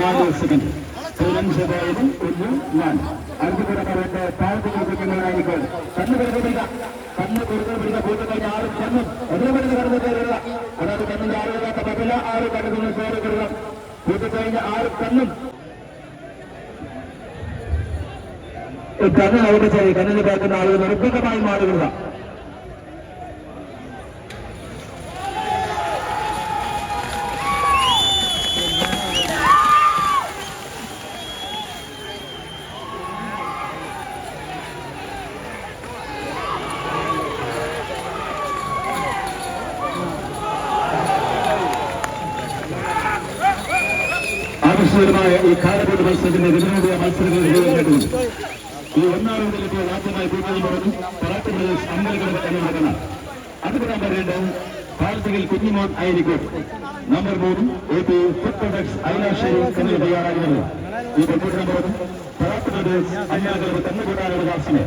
നാല് സെക്കൻഡ്. ഒന്ന് കണ്ണ് ആറ് ആറ് ആറ് അവിടെ കണ്ണിന് കേൾക്കുന്ന ആളുകൾ നിർബന്ധമായി മാറുക ആവശ്യകരമായ ഈ കാലഘട്ട മത്സരത്തിന്റെ വിനോദ മത്സരങ്ങൾ ഈ ഒന്നാം റൗണ്ടിലേക്ക് ആദ്യമായി കൂട്ടുകാരും പറഞ്ഞു പറാട്ട് പ്രദേശ് അമ്പലക്കടവ് എന്ന് നടക്കുന്ന അത് പറയാൻ പറയേണ്ടത് ഭാരതത്തിൽ കുഞ്ഞിമോൻ ആയിരിക്കും നമ്പർ മൂന്ന് എ പി ഫുഡ് പ്രൊഡക്ട്സ് ഐലാശ്ശേരി എന്നിവർ തയ്യാറാകുന്നത്. ഈ പെൺകുട്ടി നമ്പർ പറാട്ട് പ്രദേശ് തന്നെ കൂടാനുള്ള ദാസിനെ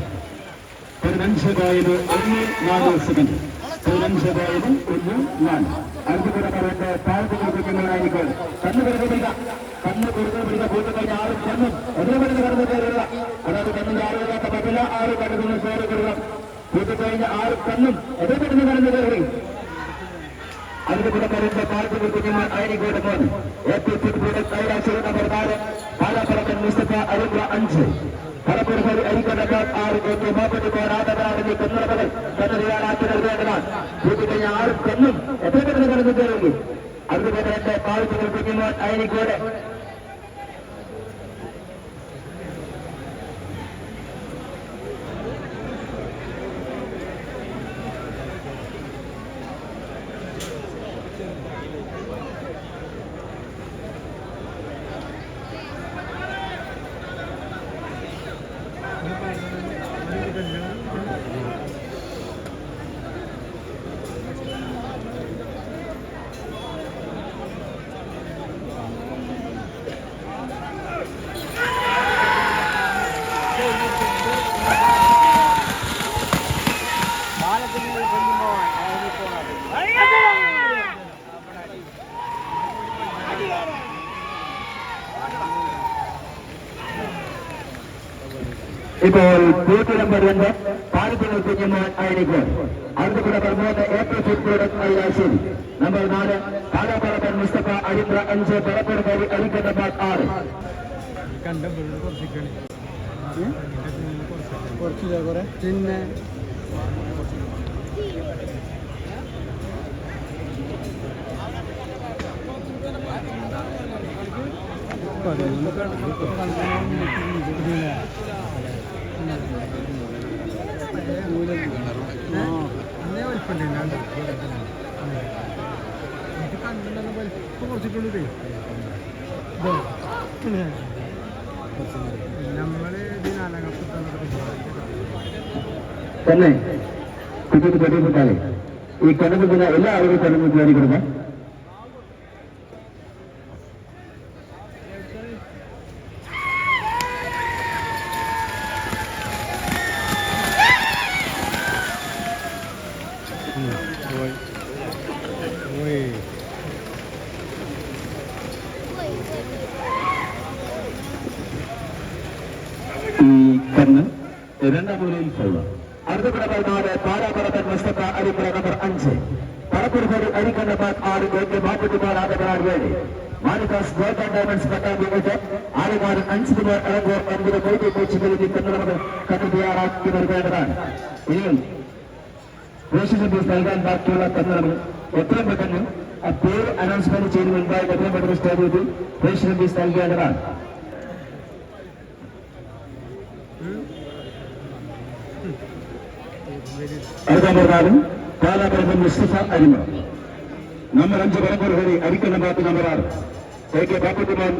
പതിനഞ്ചതായത് ഒന്ന് നാല് സെക്കൻഡ് പതിനഞ്ചതായത് ഒന്ന് നാല് അടുത്ത പറയേണ്ട താഴ്ത്തു കൊടുക്കുന്നവരായിരിക്കും കണ്ണ് പിടിക്ക കണ്ണ് വെറുതെ പിടിക്ക കൂട്ടു കഴിഞ്ഞ ആറ് കണ്ണും മണിക്ക് കടന്നു കയറുക അതായത് കണ്ണിന്റെ ആറ് കാത്ത പറ്റില്ല ആറ് കണ്ണുകൾ കയറി കയറുക കൂട്ടു കഴിഞ്ഞ ആറ് കണ്ണും എത്ര കടന്നു കയറി അതിന് കൂടെ നാല് പാലാപ്പറക്കൻ മുസ്തഫ അരുമ്പ അഞ്ച് പലപ്പോഴും അരിക്കൊണ്ടക്കാർ ആറ് കോട്ടി മാപ്പത്തി പോരാട്ടവരാണെന്ന് കൊന്നുറകൾ കണ്ണറിയാറാക്കി നൽകേണ്ടതാണ് കൂട്ടിക്കഴിഞ്ഞ ആറ് കണ്ണും എത്ര പെട്ടെന്ന് കടന്നു കയറുന്നു അതുപോലെ എന്റെ പാഴ്ചകൾ കുഞ്ഞുമോൻ അയനിക്കോടെ ഇപ്പോൾ ബൂത്ത് നമ്പർ രണ്ട് പാലത്തുള്ള കുഞ്ഞുമോൻ ആയിരിക്കും അടുത്ത കൂടെ മൂന്ന് ഏപ്രിൽ ഫുട്ബോൾ ഐലാശ്ശേരി നമ്പർ നാല് കാലാപ്പറപ്പൻ മുസ്തഫ അരിമ്ര അഞ്ച് പലപ്പുറക്കാരി അരിക്കണ്ടപ്പാട് ആറ്. കുറച്ചില്ല കുറെ. പിന്നെ അന്നേ കുറച്ചിട്ടുള്ളൂ തന്നെ കുട്ടിക്ക് പെട്ടിപ്പെട്ടാലേ ഈ കണ്ണുകുട്ടിന് എല്ലാ എല്ലാവരും കണ്ണു കൊടുക്കാം. ഈ കണ്ണ് രണ്ടാം മൂലയിൽ ഫൗൾ അടുത്ത നാല് പാലാപ്പറപ്പൻ മുസ്തഫ അരിപ്പുറ നമ്പർ അഞ്ച്. പടപ്പുറപ്പടി അരിക്കണ്ടപ്പാട് ആറ് ഗോട്ട് മാറ്റുകുമാർ ആദപനാട് ഏഴ്. മാലിക്കാസ് ഗോൾഡ് ഡയമണ്ട്സ് പട്ടാമ്പി എട്ട് ആലുകാരൻ അഞ്ച് കുമാർ ഇളങ്കോർ ഒൻപത് കോടി നൽകി കണ്ണുള്ളത് കണ്ണ് തയ്യാറാക്കി നൽകേണ്ടതാണ്. ഇനിയും സർവീസ് നൽകാൻ ബാക്കിയുള്ള കണ്ണുകൾ എത്രയും പെട്ടെന്ന് ആ പേര് അനൗൺസ്മെന്റ് ചെയ്ത് മുൻപായി എത്രയും പെട്ടെന്ന് സ്റ്റേഡിയത്തിൽ സർവീസ് നൽകേണ്ടതാണ്. അടുത്ത പറഞ്ഞാലും പാലാപുരം മുസ്തഫ അരിമ നമ്പർ അഞ്ച് പരമ്പര വരെ അരിക്കുന്ന ബാത്ത് നമ്പർ ആറ് എ കെ ബാപ്പുകുമാർ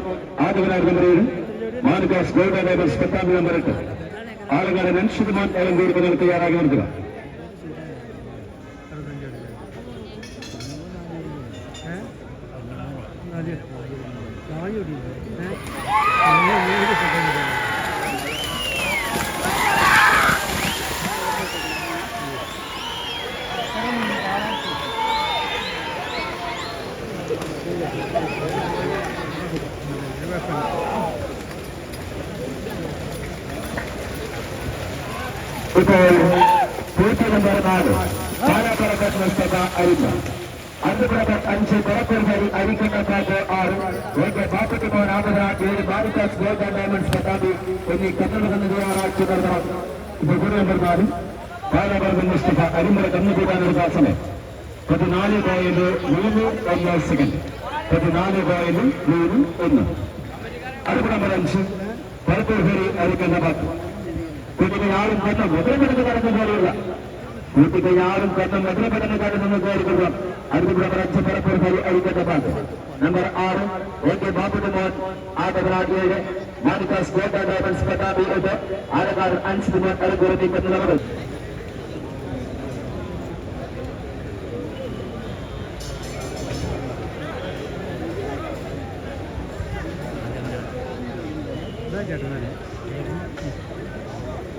ആദവനാർ നമ്പർ ഏഴ് മാനുകാസ് ഗോൾഡ് ഡൈവേഴ്സ് പത്താം നമ്പർ എട്ട് ആളുകാരൻ അൻഷികുമാർ ഏലം കൊടുക്കുന്നതിന് ഇപ്പോൾ പൂജ്യ നമ്പർ നാല് പാലാപ്പറക്കത്ത് മുസ്തഫ അരിമ അഞ്ചുപുറത്ത് അഞ്ച് കൊറപ്പൂർവരി അരിക്കട്ടപ്പാട്ട് ആറ് ഓക്കെ പാപ്പത്തി മോൻ ആമരാജ് ഏഴ് ബാലിക്കാസ് ഗോൾഡ് ആൻഡ് ഡയമണ്ട്സ് പട്ടാമ്പി എന്നീ കന്നുകുന്ന തയ്യാറാക്കി നടത്തണം ഇപ്പോൾ കൂടി നമ്പർ നാല് പാലാപ്പറക്കത്ത് മുസ്തഫ അരിമറ കന്നുകൂടാനൊരു സമയം പതിനാല് പോയിന്റ് മൂന്ന് ഒന്ന് സെക്കൻഡ് പതിനാല് പോയിന്റ് മൂന്ന് ഒന്ന് അടുത്ത നമ്പർ അഞ്ച് പരപ്പൂർഹരി അരിക്കണ്ട പാട്ട് കുട്ടികളാളും കണ്ണം മുദ്രപ്പെടുന്ന കടന്നു പോലെയുള്ള കുട്ടികളാളും കണ്ണം മുദ്രപ്പെടുന്ന കടന്നു കയറിക്കൊള്ളുക അടുത്ത നമ്പർ അഞ്ച് പരപ്പൂർഹരി അരിക്കണ്ട പാട്ട് നമ്പർ ആറ് എന്റെ ബാബുന്റെ മോൻ ആദവരാജ് ഏഴ് മാനിക്കാസ് ഗോട്ട ഡയമണ്ട്സ് പട്ടാമ്പി എട്ട് ആലക്കാരൻ അഞ്ച് മോൻ അരക്കുറപ്പിക്കുന്ന നമ്പർ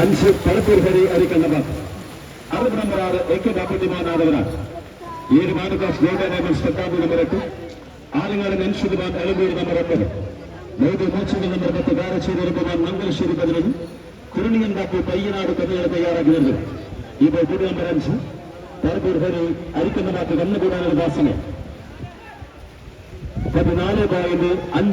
അഞ്ച് പരപ്പൂർഹരി അരിക്കണ്ടപ്പ അറുപത് നമ്പർ ആറ് എ കെ ബാപ്പുട്ടിമാനാഥവനാണ് ഏഴ് ഡയമണ്ട്സ് പത്താമ്പ് നമ്പർ എട്ട്. ആലങ്ങാട് നെൻഷുദ്മാൻ എളമ്പൂർ നമ്പർ ഒമ്പത്. മൈദ മൂച്ചിന്റെ നമ്പർ പത്ത് കാരശ്ശേരി എളുപ്പമാൻ മംഗലശ്ശേരി പതിനൊന്ന്. കുരുണിയൻ കാപ്പി പയ്യനാട് കന്നുകൾ തയ്യാറാക്കി നൽകും ഇപ്പോൾ കൂടി നമ്പർ അഞ്ച്. പരപ്പൂർഹരി അരിക്കണ്ടമാക്ക് കന്നുകൂടാനൊരു ദാസനെ. പതിനാല് പോയിന്റ് അഞ്ച്